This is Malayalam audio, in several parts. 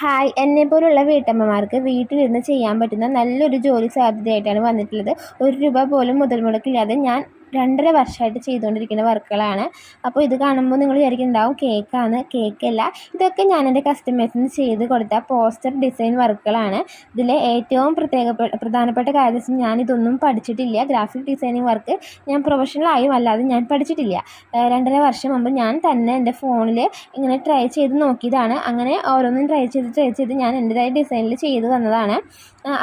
ഹായ് എന്നെ പോലുള്ള വീട്ടമ്മമാർക്ക് വീട്ടിലിരുന്ന് ചെയ്യാൻ പറ്റുന്ന നല്ലൊരു ജോലി സാധ്യതയായിട്ടാണ് വന്നിട്ടുള്ളത്. ഒരു രൂപ പോലും മുതൽ മുടക്കില്ലാതെ ഞാൻ രണ്ടര വർഷമായിട്ട് ചെയ്തുകൊണ്ടിരിക്കുന്ന വർക്കുകളാണ്. അപ്പോൾ ഇത് കാണുമ്പോൾ നിങ്ങൾ വിചാരിക്കുന്നുണ്ടാവും കേക്കാണ്. കേക്കല്ല. ഇതൊക്കെ ഞാൻ എന്റെ കസ്റ്റമേഴ്സിന് ചെയ്ത് കൊടുത്ത പോസ്റ്റർ ഡിസൈൻ വർക്കുകളാണ്. ഇതിലെ ഏറ്റവും പ്രത്യേക പ്രധാനപ്പെട്ട കാര്യം ഞാൻ ഇതൊന്നും പഠിച്ചിട്ടില്ല. ഗ്രാഫിക് ഡിസൈനിങ് വർക്ക് ഞാൻ പ്രൊഫഷണലായും അല്ലാതെ ഞാൻ പഠിച്ചിട്ടില്ല. രണ്ടര വർഷം മുമ്പ് ഞാൻ തന്നെ എന്റെ ഫോണിൽ ഇങ്ങനെ ട്രൈ ചെയ്ത് നോക്കിയതാണ്. അങ്ങനെ ഓരോന്നും ട്രൈ ചെയ്ത് ട്രൈ ചെയ്ത് ഞാൻ എന്റെതായ ഡിസൈനിൽ ചെയ്ത് വന്നതാണ്.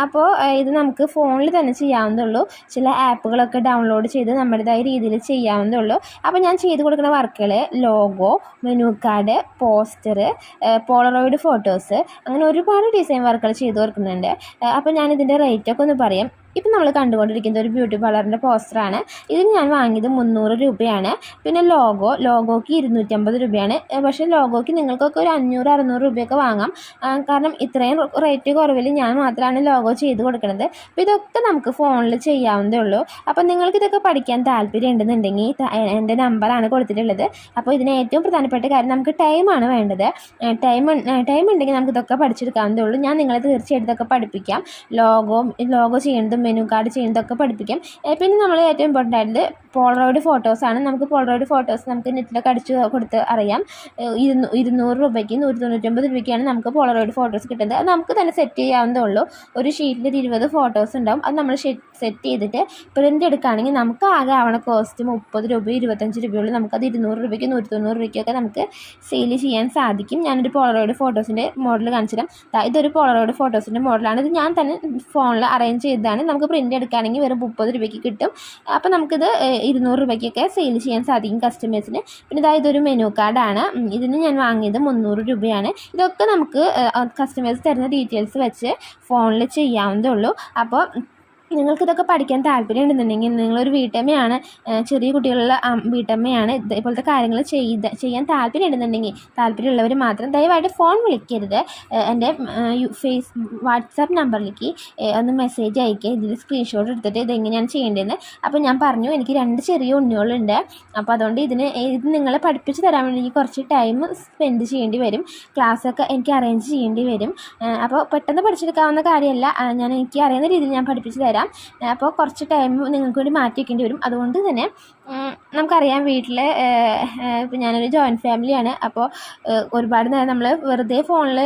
അപ്പോൾ ഇത് നമുക്ക് ഫോണിൽ തന്നെ ചെയ്യാവുന്നതുള്ളൂ ചില ആപ്പുകളൊക്കെ ഡൗൺലോഡ് ചെയ്ത് നമ്മുടേതായ രീതിയിൽ ചെയ്യാവുന്നതേ ഉള്ളൂ അപ്പോൾ ഞാൻ ചെയ്ത് കൊടുക്കുന്ന വർക്കുകൾ logo menu card poster polaroid photos അങ്ങനെ ഒരുപാട് ഡിസൈൻ വർക്കുകൾ ചെയ്ത് കൊടുക്കുന്നുണ്ട്. അപ്പോൾ ഞാനിതിന്റെ റേറ്റൊക്കെ ഒന്ന് പറയാം. ഇപ്പം നമ്മൾ കണ്ടുകൊണ്ടിരിക്കുന്നത് ഒരു ബ്യൂട്ടി പാർലറിന്റെ പോസ്റ്ററാണ് ഇത് ഞാൻ വാങ്ങിയത് മുന്നൂറ് രൂപയാണ്. പിന്നെ ലോഗോ ലോഗോയ്ക്ക് ഇരുന്നൂറ്റമ്പത് രൂപയാണ്. പക്ഷേ ലോഗോയ്ക്ക് നിങ്ങൾക്കൊക്കെ ഒരു അഞ്ഞൂറ് അറുന്നൂറ് രൂപയൊക്കെ വാങ്ങാം. കാരണം ഇത്രയും റേറ്റ് കുറവിൽ ഞാൻ മാത്രമാണ് ലോഗോ ചെയ്ത് കൊടുക്കുന്നത് അപ്പോൾ ഇതൊക്കെ നമുക്ക് ഫോണിൽ ചെയ്യാവുന്നതേ ഉള്ളൂ. അപ്പോൾ നിങ്ങൾക്കിതൊക്കെ പഠിക്കാൻ താല്പര്യം ഉണ്ടെന്നുണ്ടെങ്കിൽ എന്റെ നമ്പറാണ് കൊടുത്തിട്ടുള്ളത്. അപ്പോൾ ഇതിന് ഏറ്റവും പ്രധാനപ്പെട്ട കാര്യം നമുക്ക് ടൈമാണ് വേണ്ടത്. ടൈം ടൈം ഉണ്ടെങ്കിൽ നമുക്ക് ഇതൊക്കെ പഠിച്ചെടുക്കാവുന്നതേ ഉള്ളൂ. ഞാൻ നിങ്ങളെ തീർച്ചയായിട്ടും ഇതൊക്കെ പഠിപ്പിക്കാം. ലോഗോ ലോഗോ ചെയ്യുന്നതും മെനു കാർഡ് ചെയ്യുന്നതൊക്കെ പഠിപ്പിക്കും. പിന്നെ നമ്മൾ ഏറ്റവും ഇമ്പോർട്ടന്റ് ആയിട്ട് പോളറോയിഡ് ഫോട്ടോസാണ് നമുക്ക് പോളറോയിഡ് ഫോട്ടോസ് നമുക്ക് നെറ്റിലൊക്കെ അടിച്ച് കൊടുത്ത് അറിയാം. ഇരുന്നൂ ഇരുന്നൂറ് രൂപയ്ക്ക് നൂറ്റി തൊണ്ണൂറ്റൊമ്പത് രൂപയ്ക്കാണ് നമുക്ക് പോളറോയിഡ് ഫോട്ടോസ് കിട്ടുന്നത്. അത് നമുക്ക് തന്നെ സെറ്റ് ചെയ്യാവുന്നതേ ഉള്ളൂ. ഒരു ഷീറ്റിൽ ഇരുപത് ഫോട്ടോസ് ഉണ്ടാവും. അത് നമ്മൾ സെറ്റ് ചെയ്തിട്ട് പ്രിന്റ് എടുക്കുകയാണെങ്കിൽ നമുക്ക് ആകെ ആവണ കോസ്റ്റ് മുപ്പത് രൂപ ഇരുപത്തഞ്ച് രൂപയുള്ളൂ നമുക്കത് ഇരുന്നൂറ് രൂപയ്ക്ക് നൂറ്റി തൊണ്ണൂറ് രൂപയ്ക്കൊക്കെ നമുക്ക് സെയിൽ ചെയ്യാൻ സാധിക്കും. ഞാനൊരു പോളറോയിഡ് ഫോട്ടോസിന്റെ മോഡൽ കാണിച്ചു തരാം ഇതൊരു പോളറോയിഡ് ഫോട്ടോസിന്റെ മോഡലാണ് ഇത് ഞാൻ തന്നെ ഫോണിൽ അറേഞ്ച് ചെയ്തതാണ്. നമുക്ക് പ്രിന്റ് എടുക്കുകയാണെങ്കിൽ വെറും മുപ്പത് രൂപയ്ക്ക് കിട്ടും. അപ്പോൾ നമുക്കിത് ഇരുന്നൂറ് രൂപയ്ക്കൊക്കെ സെയിൽ ചെയ്യാൻ സാധിക്കും കസ്റ്റമേഴ്സിന് പിന്നെ ഇതാ ഒരു മെനു കാർഡാണ് ഇതിന് ഞാൻ വാങ്ങിയത് മുന്നൂറ് രൂപയാണ്. ഇതൊക്കെ നമുക്ക് കസ്റ്റമേഴ്സ് തരുന്ന ഡീറ്റെയിൽസ് വെച്ച് ഫോണിൽ ചെയ്യാവുന്നതേ ഉള്ളൂ. അപ്പോൾ നിങ്ങൾക്കിതൊക്കെ പഠിക്കാൻ താല്പര്യം ഉണ്ടെന്നുണ്ടെങ്കിൽ നിങ്ങളൊരു വീട്ടമ്മയാണ് ചെറിയ കുട്ടികളുള്ള വീട്ടമ്മയാണ് ഇതേപോലത്തെ കാര്യങ്ങൾ ചെയ്ത് ചെയ്യാൻ താല്പര്യം ഉണ്ടെന്നുണ്ടെങ്കിൽ താല്പര്യമുള്ളവർ മാത്രം ദയവായിട്ട് ഫോൺ വിളിക്കരുത്. എന്റെ ഫേസ് വാട്സാപ്പ് നമ്പറിലേക്ക് ഒന്ന് മെസ്സേജ് അയക്കുക ഇതിൽ സ്ക്രീൻഷോട്ട് എടുത്തിട്ട് ഇതെങ്ങനെയാണ് ചെയ്യേണ്ടതെന്ന്. അപ്പോൾ ഞാൻ പറഞ്ഞു എനിക്ക് രണ്ട് ചെറിയ ഉണ്ണികളുണ്ട്. അപ്പോൾ അതുകൊണ്ട് ഇതിന് ഇത് നിങ്ങളെ പഠിപ്പിച്ച് തരാൻ വേണ്ടി കുറച്ച് ടൈം സ്പെൻഡ് ചെയ്യേണ്ടി വരും. ക്ലാസ്സൊക്കെ എനിക്ക് അറേഞ്ച് ചെയ്യേണ്ടി വരും. അപ്പോൾ പെട്ടെന്ന് പഠിച്ചെടുക്കാവുന്ന കാര്യമല്ല. ഞാൻ എനിക്ക് അറിയുന്ന രീതിയിൽ ഞാൻ പഠിപ്പിച്ച് തരാം. തരാം. അപ്പോൾ കുറച്ച് ടൈം നിങ്ങൾക്ക് വേണ്ടി മാറ്റി വയ്ക്കേണ്ടി വരും. അതുകൊണ്ട് തന്നെ നമുക്കറിയാം വീട്ടിൽ ഇപ്പം ഞാനൊരു ജോയിന്റ് ഫാമിലിയാണ് അപ്പോൾ ഒരുപാട് നേരം നമ്മൾ വെറുതെ ഫോണിൽ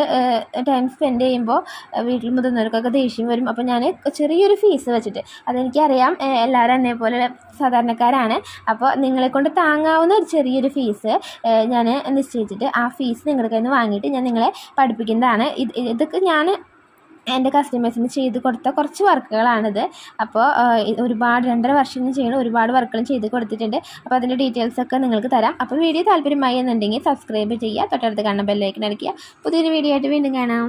ടൈം സ്പെൻഡ് ചെയ്യുമ്പോൾ വീട്ടിൽ മുതിർന്നവർക്കൊക്കെ ദേഷ്യം വരും. അപ്പോൾ ഞാൻ ചെറിയൊരു ഫീസ് വെച്ചിട്ട് അതെനിക്കറിയാം എല്ലാവരും എന്നെ പോലെ സാധാരണക്കാരാണ്. അപ്പോൾ നിങ്ങളെ കൊണ്ട് താങ്ങാവുന്ന ഒരു ചെറിയൊരു ഫീസ് ഞാൻ നിശ്ചയിച്ചിട്ട് ആ ഫീസ് നിങ്ങളുടെ കയ്യിൽ നിന്ന് വാങ്ങിയിട്ട് ഞാൻ നിങ്ങളെ പഠിപ്പിക്കുന്നതാണ്. ഇത് ഇതൊക്കെ ഞാൻ എന്റെ കസ്റ്റമേഴ്സിന് ചെയ്ത് കൊടുത്ത കുറച്ച് വർക്കുകളാണിത്. അപ്പോൾ ഒരുപാട് രണ്ടര വർഷം ചെയ്യണം ഒരുപാട് വർക്കുകളും ചെയ്ത് കൊടുത്തിട്ടുണ്ട്. അപ്പോൾ അതിന്റെ ഡീറ്റെയിൽസൊക്കെ നിങ്ങൾക്ക് തരാം. അപ്പോൾ വീഡിയോ താല്പര്യമായി എന്നുണ്ടെങ്കിൽ സബ്സ്ക്രൈബ് ചെയ്യുക തൊട്ടടുത്ത് കാണുന്ന ബെല്ലൈക്കൻ അടിക്കുക പുതിയൊരു വീഡിയോ ആയിട്ട് വീണ്ടും കാണാം.